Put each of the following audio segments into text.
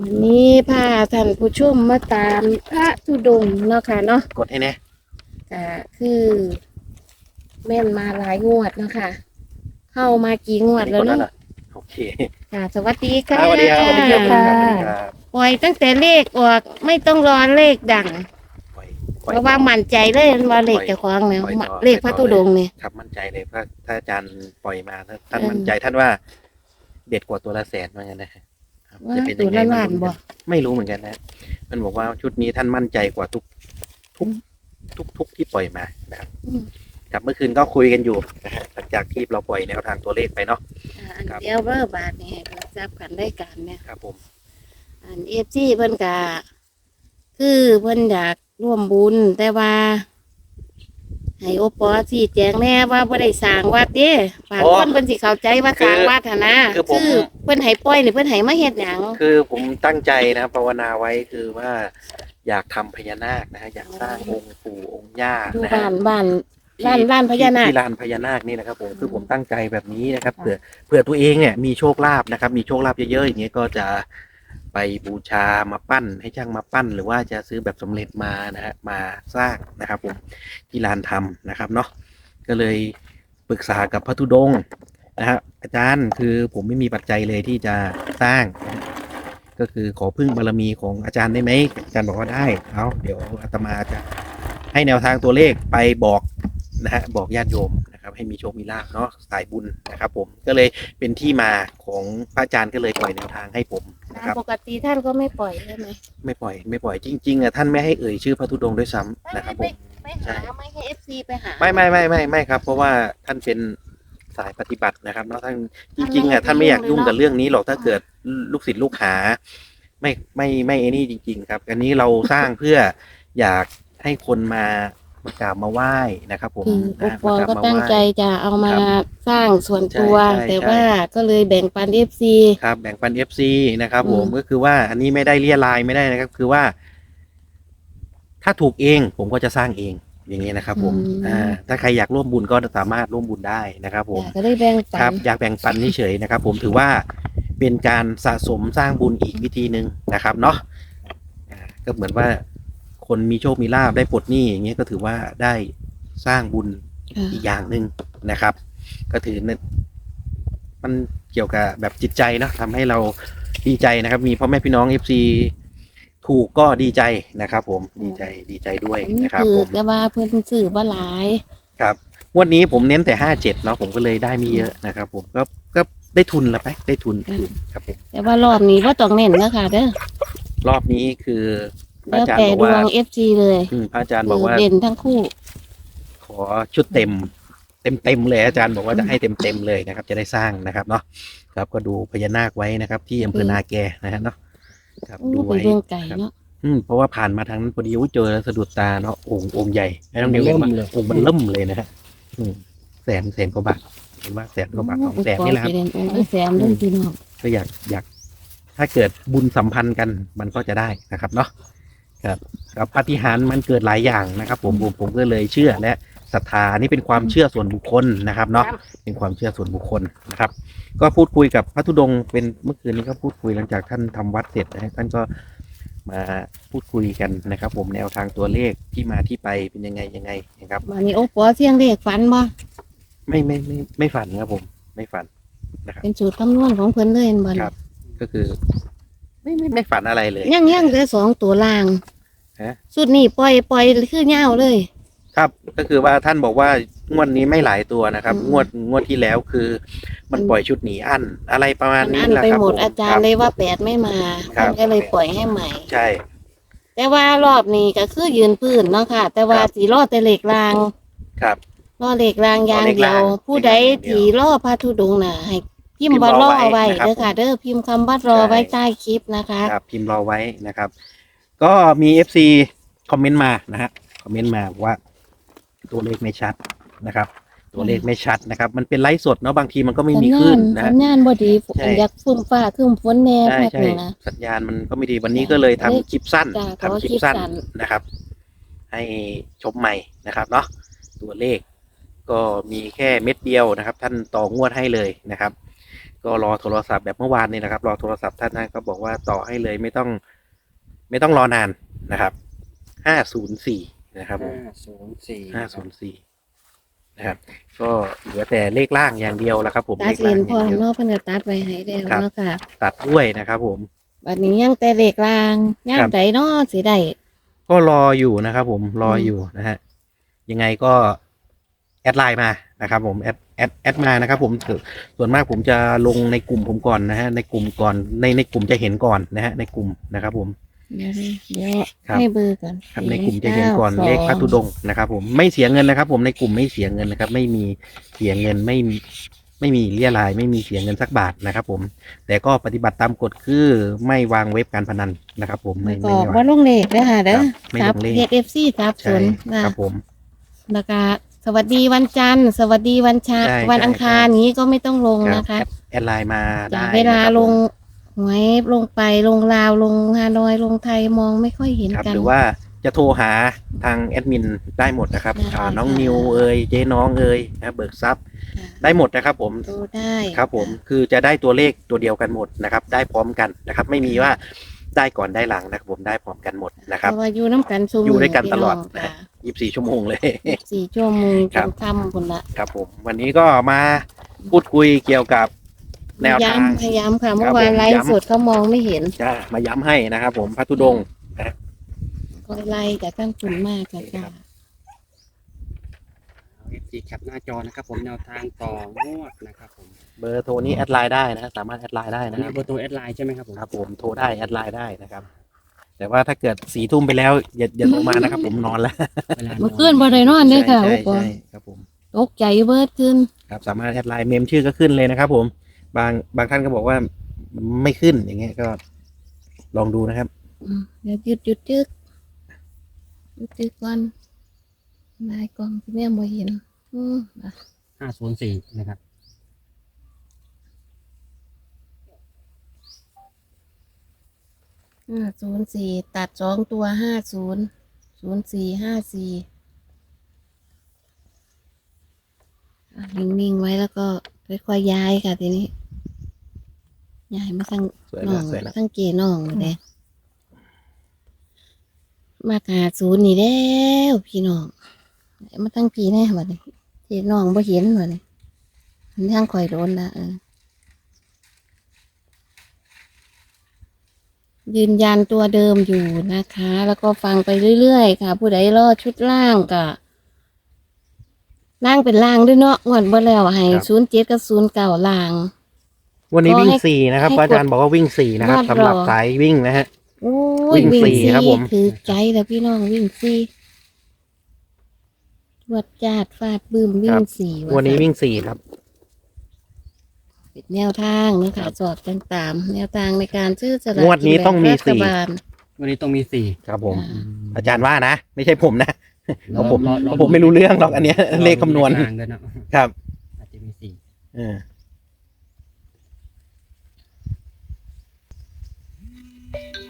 วันนี้พาท่านผู้ชมมาตามพระธุดงค์เนาะค่ะเนาะกดให้แน่ก็คือแม่นมาหลายงวดเนาะค่ะ เข้ามากี่งวดแล้วกดเนาะแล้วโอเคค่ะสวัสดีค่ะสวัสดีครับสวัสดีครับค่ะสวัสดีครับปล่อยตั้งแต่เลขออกไม่ต้องรอเลขดัง ปล่อยปเพล่อยราะว่ามั่นใจเลยว่าเลขเจะคล้าของเนี่ยปล่อยต่อเลขพระธุดงค์เนี่ย ครับมั่นใจเลยถ้าถ้าอาจารย์ปล่อยมาถ้าท่านเออมั่นใจท่านว่า เด็ดกว่าตัวละแสนเหมือนกันนะครับว่า จะเป็นตัยัวงไงละไม่ล้านรู้บ่ไม่รู้เหมือนกันนะ มันบอกว่าชุดนี้ท่านมั่นใจกว่าทุกทุกทุกทุกที่ปล่อยมานะครับอืมครับเมื่อคืนก็คุยกันอยู่นะฮะหลังจากที่เราปล่อยแนวทางตัวเลขไปเนาะอ่าอันครับเดียวเบอร์บาทนี่ให้รับทราบกันได้การเนี่ยครับผม อันเอฟซีเพิ่นกะคือเพิ่นอยากร่วมบุญแต่ว่าให้โอปอสีแจงแน่ว่าบ่ได้สร้างวัดเด้บางคนเพิ่นสิเข้าใจว่าสร้างวัดหั่นนะคือ เพิ่นให้ปล่อยนี่เพิ่นให้มาเฮ็ดหยังคือผมตั้งใจนะภาวนาไว้คือว่าอยากทำพญานาคนะฮะอยากสร้างองค์ปู่องค์ย่าดูนะบ้าฮะนบ้านที่ร้านร้านพญานาคที่ลานพญานาคนี่นะครับผมคือผมตั้งใจแบบนี้นะครับเผื่อเผื่อตัวเองเนี่ยมีโชคลาภนะครับ มีโชคลาภเยอะๆอย่างเงี้ยก็จะไปบูชามาปั้นให้ช่างมาปั้น หรือว่าจะซื้อแบบสำเร็จมานะฮะมาสร้างนะครับผมที่ลานทำนะครับเนาะก็เลยปรึกษากับพระธุดงค์ นะฮะอาจารย์คือผมไม่มีปัจจัยเลยที่จะสร้าง ก็คือขอพึ่งบารมีของอาจารย์ได้ไหมอาจารย์บอกว่าได้เอาเดี๋ยวอาตมาจะให้แนวทางตัวเลขไปบอกนะฮะบอกญาติโยมนะครับ ให้มีโชคมีลาภเนาะสายบุญนะครับ ผมก็เลยเป็นที่มาของพระอาจารย์ก็เลยปล่อยแนวทางให้ผมนะครับปกติท่านก็ไม่ปล่อยใช่ไหมไม่ปล่อย ไม่ปล่อยจริงๆอะท่านไม่ให้เอ่ยชื่อพระธุดงค์ด้วยซ้ำนะครับผมไปหาไม่ให้เอฟซีไปหาไม่ไม่ไม่ไม่ไม่ครับ เพราะว่าท่านเป็น สายปฏิบัตินะครับเนาะท่านจริงๆอะท่านไม่อยากยุ่งกับเรื่องนี้หรอกถ้าเกิดลูกศิษย์ลูกหา ไม่ไม่ไม่ไอ้นี่จริง ๆ ครับ อันนี้เราสร้างเพื่ออยากให้คนมามากราบมาไหว้นะครับ ผมคือโอนะปอมากราบก็มาตั้งไหว้ใจจะเอามาครับสร้างส่วนตัวใช่ใช่แต่ใช่ว่าก็เลยแบ่งปันเอฟซีครับแบ่งปัน FC นะครับอืมผมก็คือว่าอันนี้ไม่ได้เลียลายไม่ได้นะครับ คือว่า ถ้าถูกเองผมก็จะสร้างเอง อย่างนี้นะครับผมอ่าถ้าใครอยากร่วมบุญก็สามารถร่วมบุญได้นะครับผมก็ได้แบ่งปัครับน อยากแบ่งปันเฉยๆนะครับ ผมถือว่าเป็นการสะสมสร้างบุญอีกวิธีหนึ่งนะครับเนาะอ่าก็เหมือนว่าคนมีโชคมีลาบได้ปลดหนี้อย่างเงี้ยก็ถือว่าได้สร้างบุญค่ะ อีกอย่างหนึ่งนะครับ ก็ถือเนี่ยมันเกี่ยวกับแบบจิตใจเนอะทำให้เราดีใจนะครับ มีพ่อแม่พี่น้องเอฟซี ถูกก็ดีใจนะครับ ผมดีใจดีใจด้วยนี่นะครับคือผมแต่ว่าเพิ่นซื้อบ่หลายครับงวันนี้ผมเน้นแต่ห้าเจ็ดเนาะผมก็เลยได้ไม่เยอะนะครับ ผมก็ก็ได้ทุนละไปได้ทุนทุนครับผมแต่ว่ารอบนี้ว่าต้องเน้นนะคะเด้อรอบนี้คือพระแล้วอาจารย์แต่บอกดวว่างเอฟซีเลยอืมพระอาจารย์บอกว่าเด่นทั้งคู่ ขอชุดเต็ม เต็มเต็มๆเลยอาจารย์บอกว่าจะให้เต็มเต็มๆเลยนะครับ จะได้สร้างนะครับเนาะครับก็ดูพญานาคไว้นะครับ ที่อำเภอนาแกนะฮะเนาะ ครับโอ้ดูไปไว้เรื่องไก่เนาะอืมเพราะว่าผ่านมาทางนั้นพอดีอุ๊ยเจอแล้วสะดุดตาเนาะองค์องค์ใหญ่ไอ้น้องเดียวเห็นว่าองค์มันเริ่มเลยนะฮะอืมแสนแสนกว่าบาทเห็นว่าแสนกว่าบาทสองแสนนี่แหละครับโอ้ยไปเด่นองค์แสนเรื่องพี่น้องก็อยากอยากถ้าเกิดบุญสัมพันธ์กันมันก็จะได้นะครับเนาะครับครับปาฏิหารย์มันเกิดหลายอย่างนะครับ ผมผมผมก็เลยเชื่อและ ศรัทธาอันนี่เป็นความเชื่อส่วนบุคคลนะครับเนาะเป็นความเชื่อส่วนบุคคลนะครับ ก็พูดคุยกับพระธุดงค์เป็นเมื่อคืนนี้ก็พูดคุยหลังจากท่านทำวัดเสร็จนะฮะท่านก็มาพูดคุยกันนะครับ ผมแนวทางตัวเลขที่มาที่ไปเป็นยังไงยังไงนะครับ วันนี้โอ้ปอเสียงเลขฝันบ่ไม่ไม่ไม่ไม่ฝันครับผมไม่ฝันนะครับ เป็นสูตรคำนวณของเพิ่นเลยเห็นบ่ครับ ก็คือ ไม่ไม่ไม่ฝันอะไรเลย ยังยังแต่สองตัวล่างฮะ สุดนี้ปล่อยปล่อยคือเงาวเลย ครับก็คือว่าท่านบอกว่างวดนี้ไม่หลายตัวนะครับ อืม งวดงวดที่แล้วคือ มันปล่อยชุดหนีอั้นอะไรประมาณมันนี้อันแหละไปครับหมดผอาจารย์คบเลยว่าแปดไม่มาครับ ท่านก็เลยปล่อยให้ใหม่ ใช่ แต่ว่ารอบนี้ก็คือยืนพื้นเนาะค่ะ แต่ว่าครับ สีรอดแต่เหล็กรางครับ รอเหล็กรางอย่างรอเหล็กเดียราวงผู้ใดเหล็กรางอย่างเดียวถีรอพระธุดงค์น่ะให้พิมพิพ์มพ์ว่ารรออไว้ไว้นะครับเด้อค่ะเด้อพิมพ์คำว่ารอใช่ไว้ใต้คลิปนะคะ ครับพิมพ์รอไว้นะครับ ก็มีเอฟซีคอมเมนต์มานะฮะคอมเมนต์มาว่า ตัวเลขไม่ชัดนะครับ ตัวเลขไม่ชัดนะครับ มันเป็นไลฟ์สดเนาะบางทีมันก็ไม่สัญมีญาขึ้ณนนะสัฮะญญาณบ่ดีใช่อยากฟุ้มฟ้าครึ้มฝนแน่ใช่พักใช่หนึงนะสัญญาณมันก็ไม่ดีวันนี้ก็เลยทำเลยคลิปสั้นจ้ะทำขอคลิคลิปปสั้นสั้นนะครับ ให้ชมใหม่นะครับเนาะตัวเลขก็มีแค่เม็ดเดียวนะครับ ท่านต่องวดให้เลยนะครับ ก็รอโทรศัพท์แบบเมื่อวานนี่นะครับ รอโทรศัพท์ท่านนะก็บอกว่าต่อให้เลยไม่ต้อง ไม่ต้องรอนานนะครับห้าศูนย์สี่ นะครับผมห้าศูนย์สี่ห้าศูนย์สี่นะครับ ก็เหลือแต่เลขล่างอย่างเดียวแล้วครับ ผมตัดเลขเลล่างนพออย่างเดียวเนาะเพิ่นก็ตัดไว้ให้แล้วครับเนาะค่ะตัดด้วยนะครับ ผม บัดนี้ยังแต่เลขลางย่าครัมบ ใดเนาะสิได้ ก็รออยู่นะครับผมรออม อยู่นะฮะยังไงก็แอดไลน์มานะครับ ผมแอดแอดแอดมานะครับ ผมส่วนส่วนมากผมจะลงในกลุ่มผมก่อนนะฮะในกลุ่มก่อนในในกลุ่มจะเห็นก่อนนะฮะในกลุ่มนะครับ ผม เดี๋ยวเดี๋ยวครับ ให้เบอร์ก่อนครับในกลุ่มจะเห็นก่อนก้าเลขพระธุดสองงค์นะครับ ผมไม่เสียเงินนะครับ ผมในกลุ่มไม่เสียเงินนะครับ ไม่มีเสียเงินไม่มีไม่มีเรียราย ไม่มีเสียเงินสักบาทนะครับ ผม แต่ก็ปฏิบัติตามกฎคือไม่วางเว็บการพนันนะครับ ผมไม่แล้วไม่ก็ไม่ว่าวางลงเลขเด้อค่ะเด้อครับไม่คลรับงเลขเฮ็ด FC ทับสใช่นนะ ครับผม แล้วก็สวัสดีวันจันทร์ สวัสดีวันชาใช่วันใช่อังคารนี้ก็ไม่ต้องลงครับนะคะแอดแอดไลน์มาจาได้เวลานะครับลงผม หวยลงไปลงลาวลงฮานอยลงไทยมองไม่ค่อยเห็นครับ กัน หรือว่าจะโทรหาทางแอดมินได้หมดนะครับได้อ่าน้องค่ะ นิวเอ่ยเจ๊น้องเอ่ยนะเบิกทรัพย์ค่ะได้หมดนะครับผม ดูได้ครับผมคือจะได้ตัวเลขตัวเดียวกันหมดนะครับ ได้พร้อมกันนะครับ ไม่มีว่าได้ก่อนได้หลังนะครับผมได้พร้อมกันหมดนะครับเพราะว่าอยู่น้ำกันซุมอยู่ด้วยกันตลอด พี่น้งค่ะ24 ชั่วโมงเลย สี่ชั่วโมงครัจบนค่ำคนละ ครับผมวันนี้ก็มาพูดคุยเกี่ยวกับ แนวทาง ย้ำพยายามค่ะ เมื่ครัอบวานผมไลฟ์ย้ำสดเขามองไม่เห็นจะมาย้ำให้นะครับผมพระธุดงค์ ก็ไล่จากตั้งคุณมากค่ะจ้า เอฟซีแคปหน้าจอนะครับผมแนวทางต่องวดนะครับผมเบอร์โทรนี้แอดไลน์ได้นะสามารถแอดไลน์ได้อันนะนี้ครับเบอร์ตัวแอดไลน์ใช่ไหมครับผมครับผมโทรได้แอดไลน์ได้นะครับ แต่ว่าถ้าเกิดสี่ทุ่มไปแล้วอย่าอย่าโทรมานะครับ ผมนอนแล้วเวลาเมื่อคืนบ่ได้นอนเด้อค่ะใช่โอ้โหใช่ครับผมตกใจเบิดขึ้น ครับสามารถแอดไลน์เมมชื่อก็ขึ้นเลยนะครับผม บางบางท่านก็บอกว่าไม่ขึ้นอย่างเงี้ยก็ลองดูนะครับอืมเดี๋ยวหยุดหยุดจึกหยุดจึกก่อนนายกล้องที่แม่บ่เห็น อืมอะห้าศูนย์สี่นะครับ ห้าศูนย์สี่ตัดสองตัวห้าศูนย์ศูนย์สี่ห้าสี่อะนิ่งๆไว้แล้วก็ค่อยๆย้ายค่ะทีนี้ ย้ายมาทางสวยน้อนะงสวยนะทางเกน้องเลยมาหาศูนย์นี่แล้วพี่น้องมาทั้งพี่แน่บัดนี้เจน้องบ่เห็นบัดนี้เห็นทางข่อยโดนละเออ ยืนยันตัวเดิมอยู่นะคะ แล้วก็ฟังไปเรื่อยๆค่ะ ผู้ใดรอดชุดล่างก็ล่างเป็นล่างด้วยเนาะงวดบ่แล้วให้ครับ ศูนย์เจ็ดกับศูนย์เก้าล่าง วันนี้ก็วิ่งให้สี่นะครับให้พระอาจารย์บอกว่าวิ่งสี่นะครับวาดสำหรับรอสายวิ่งนะฮะ โอ้วิ่ยงวิ่งสี่สี่ครับผมคือใจแล้วพี่น้องวิ่งสี่ตรวจจาดฟาดบึ้มวิ่งสี่วันนี้ซั่วิ่งสี่ครับ เป็นแนวทางนะครัคะบสอบต่างๆแนวทางในการซื้อสลากงวดนี้ต้องมีกินแบ่สี่ รัฐบาล วันนี้ต้องมีสี่ครับผม อ่าอาจารย์ว่านะ ไม่ใช่ผมนะ เพราะผมรอเพราะผมไม่รู้เรื่องหรอกอันเนี้ยเลขคำนวณ รอดูเลขกลางด้วยนะครับอาจจะมีสี่เออ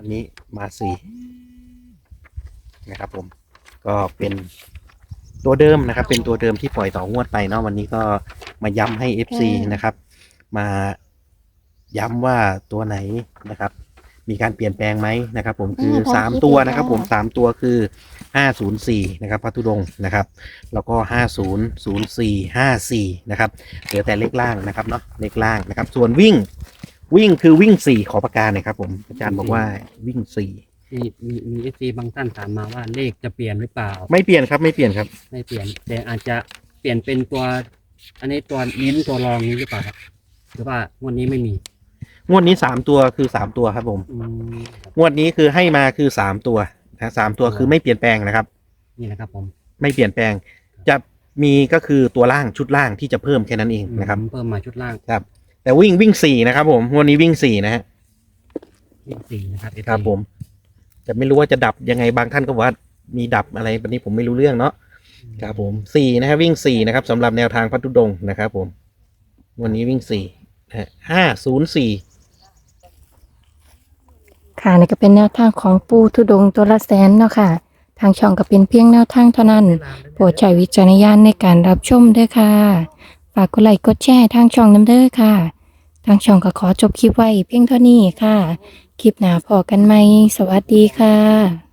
วันนี้มาสี่นะครับผมก็เป็นตัวเดิมนะครับ เป็นตัวเดิมที่ปล่อยต่องวดไปเนาะวันนี้ก็มาย้ำให้ FC นะครับ มาย้ำว่าตัวไหนนะครับ มีการเปลี่ยนแปลงไหมนะครับ ผมคือเออพอสามคิดตัวอยู่นะครับค่ะผมสามตัวคือห้าศูนย์สี่นะครับพัทุดงค์นะครับ แล้วก็ห้าศูนย์ศูนย์สี่ห้าสี่นะครับเหลือแต่เลขล่างนะครับเนาะเลขล่างนะครับ ส่วนวิ่ง วิ่งคือวิ่งสี่ขอประการหน่อยครับ ผมอาจารย์บอกว่าวิ่งสี่มีมีมีเอฟซีบางท่านถามมาว่าเลขจะเปลี่ยนหรือเปล่า ไม่เปลี่ยนครับไม่เปลี่ยนครับ ไม่เปลี่ยน แต่อาจจะเปลี่ยนเป็นตัว อันนี้ตัวนิ้นตัวรองนี้หรือเปล่าครับหรือว่างวดนี้ไม่มีงวดนี้สามตัวคือสามตัวครับผมอืมครับงวดนี้คือให้มาคือสามตัวนะสามตัวคือไม่เปลี่ยนแปลงนะครับ นี่นะครับผมไม่เปลี่ยนแปลง จะมีก็คือตัวล่างชุดล่างที่จะเพิ่มแค่นั้นเองนะครับเพิ่มมาชุดล่างครับ แต่วิ่งวิ่งสี่นะครับผมงวดนี้วิ่งสี่นะฮะที่สี่นะครับ FC ครับผมจะไม่รู้ว่าจะดับยังไงบางท่านก็บอกว่ามีดับอะไรแบบนี้ผมไม่รู้เรื่องเนาะครับผมสี่นะครับวิ่งสี่นะครับสำหรับแนวทางพัทุดงค์นะครับผม วันนี้วิ่งสี่ห้าศูนย์สี่ค่ะนี่ก็เป็นแนวทางของปูทุดงค์ตัวละแสนเนาะค่ะ ทางช่องก็เป็นเพียงแนวทางเท่านั้น โปรดใช้วิจารณญาณในการรับชมด้วยค่ะ ฝากกดไลค์กดแชร์ทางช่องน้ำเด้อค่ะ ทางช่องก็ขอจบคลิปไว้เพียงเท่านี้ค่ะ คลิปหน้าพอกันไหม สวัสดีค่ะ